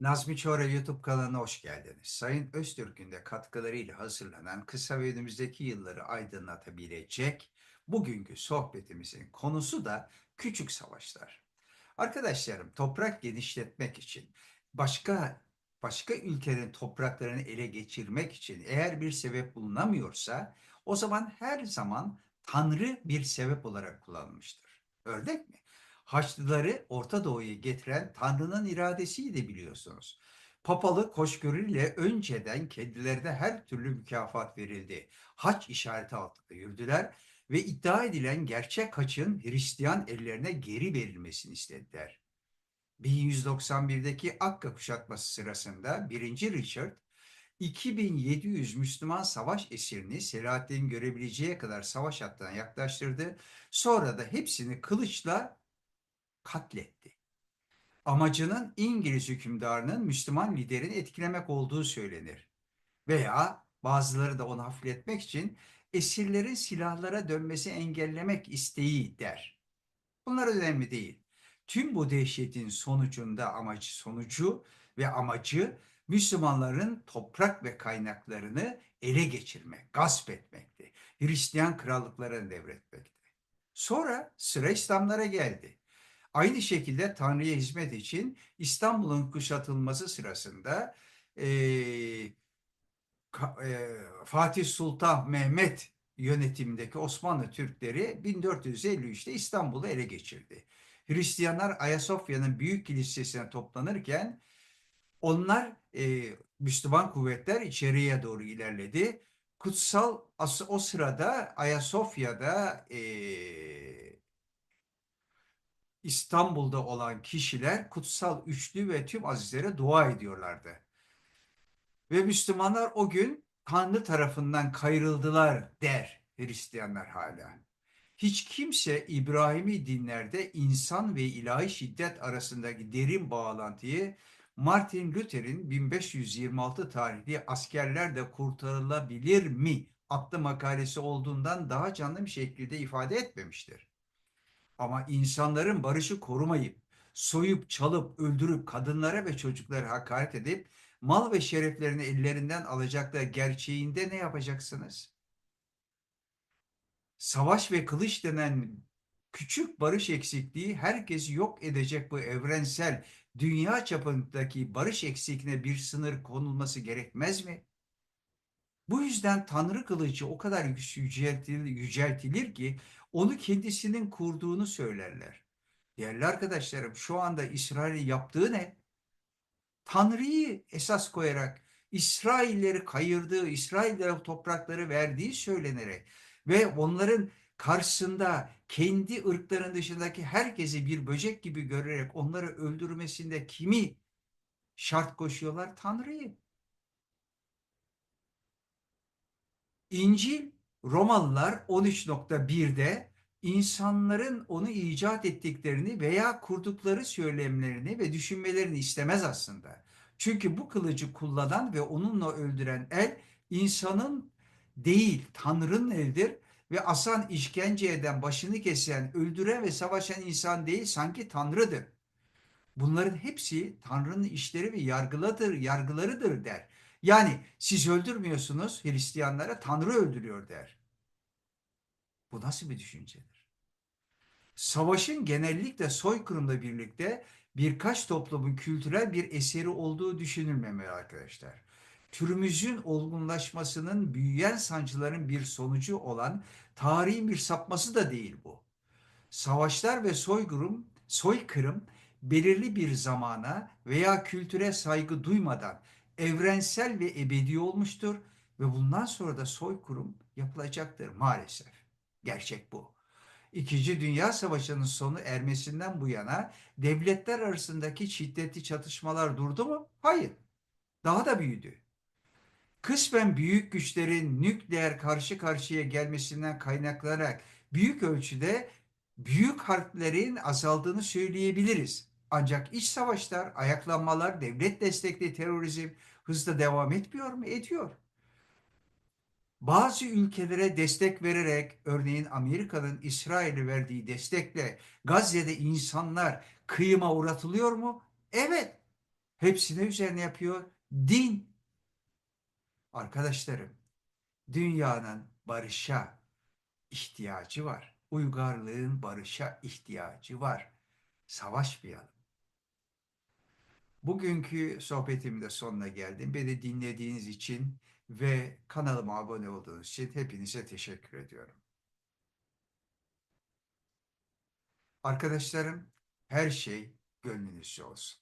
Nazmi Çora YouTube kanalına hoş geldiniz. Sayın Öztürk'ün de katkılarıyla hazırlanan kısa ve önümüzdeki yılları aydınlatabilecek bugünkü sohbetimizin konusu da küçük savaşlar. Arkadaşlarım toprak genişletmek için başka başka ülkenin topraklarını ele geçirmek için eğer bir sebep bulunamıyorsa o zaman her zaman Tanrı bir sebep olarak kullanılmıştır. Ördek mi? Haçlıları Orta Doğu'ya getiren Tanrı'nın iradesiydi biliyorsunuz. Papalık hoşgörüyle önceden kendilerine her türlü mükafat verildi. Haç işareti altında yürüdüler ve iddia edilen gerçek haçın Hristiyan ellerine geri verilmesini istediler. 1191'deki Akka kuşatması sırasında 1. Richard 2700 Müslüman savaş esirini Selahaddin görebileceği kadar savaş hattına yaklaştırdı. Sonra da hepsini kılıçla katletti. Amacının İngiliz hükümdarının Müslüman liderini etkilemek olduğu söylenir. Veya bazıları da onu hafifletmek için esirlerin silahlara dönmesi engellemek isteği der. Bunlar önemli değil. Tüm bu dehşetin sonucunda amacı sonucu ve amacı Müslümanların toprak ve kaynaklarını ele geçirmek, gasp etmekti. Hristiyan krallıklarını devretmekti. Sonra sıra İslamlara geldi. Aynı şekilde Tanrı'ya hizmet için İstanbul'un kuşatılması sırasında e, e, Fatih Sultan Mehmet yönetimindeki Osmanlı Türkleri 1453'te İstanbul'u ele geçirdi. Hristiyanlar Ayasofya'nın büyük kilisesine toplanırken onlar e, Müslüman kuvvetler içeriye doğru ilerledi. Kutsal o sırada Ayasofya'da e, İstanbul'da olan kişiler kutsal üçlü ve tüm azizlere dua ediyorlardı. Ve Müslümanlar o gün Tanrı tarafından kayrıldılar der Hristiyanlar hala. Hiç kimse İbrahimi dinlerde insan ve ilahi şiddet arasındaki derin bağlantıyı Martin Luther'in 1526 tarihli askerler de kurtarılabilir mi adlı makalesi olduğundan daha canlı bir şekilde ifade etmemiştir. Ama insanların barışı korumayıp, soyup, çalıp, öldürüp, kadınlara ve çocuklara hakaret edip, mal ve şereflerini ellerinden alacaklar gerçeğinde ne yapacaksınız? Savaş ve kılıç denen küçük barış eksikliği herkesi yok edecek bu evrensel dünya çapındaki barış eksikliğine bir sınır konulması gerekmez mi? Bu yüzden Tanrı kılıcı o kadar yüceltilir, yüceltilir ki onu kendisinin kurduğunu söylerler. Değerli arkadaşlarım şu anda İsrail'in yaptığı ne? Tanrı'yı esas koyarak İsrailleri kayırdığı, İsraillere toprakları verdiği söylenerek ve onların karşısında kendi ırkların dışındaki herkesi bir böcek gibi görerek onları öldürmesinde kimi şart koşuyorlar? Tanrı'yı. İncil Romalılar 13.1'de insanların onu icat ettiklerini veya kurdukları söylemlerini ve düşünmelerini istemez aslında. Çünkü bu kılıcı kullanan ve onunla öldüren el insanın değil Tanrı'nın eldir ve asan işkence eden, başını kesen, öldüren ve savaşan insan değil sanki Tanrı'dır. Bunların hepsi Tanrı'nın işleri ve yargıladır, yargılarıdır der. Yani siz öldürmüyorsunuz Hristiyanlara Tanrı öldürüyor der. Bu nasıl bir düşüncedir? Savaşın genellikle soykırımla birlikte birkaç toplumun kültürel bir eseri olduğu düşünülmemeli arkadaşlar. Türümüzün olgunlaşmasının büyüyen sancıların bir sonucu olan tarihin bir sapması da değil bu. Savaşlar ve soykırım, soykırım belirli bir zamana veya kültüre saygı duymadan evrensel ve ebedi olmuştur ve bundan sonra da soykırım yapılacaktır maalesef. Gerçek bu. İkinci Dünya Savaşı'nın sonu ermesinden bu yana devletler arasındaki şiddetli çatışmalar durdu mu? Hayır. Daha da büyüdü. Kısmen büyük güçlerin nükleer karşı karşıya gelmesinden kaynaklanarak büyük ölçüde büyük harplerin azaldığını söyleyebiliriz. Ancak iç savaşlar, ayaklanmalar, devlet destekli terörizm hızla devam etmiyor mu? Ediyor. Bazı ülkelere destek vererek, örneğin Amerika'nın İsrail'e verdiği destekle Gazze'de insanlar kıyıma uğratılıyor mu? Evet. Hepsine üzerine yapıyor. Din. Arkadaşlarım, dünyanın barışa ihtiyacı var. Uygarlığın barışa ihtiyacı var. Savaşmayalım. Bugünkü sohbetimin de sonuna geldim. Beni dinlediğiniz için ve kanalıma abone olduğunuz için hepinize teşekkür ediyorum. Arkadaşlarım, her şey gönlünüzce olsun.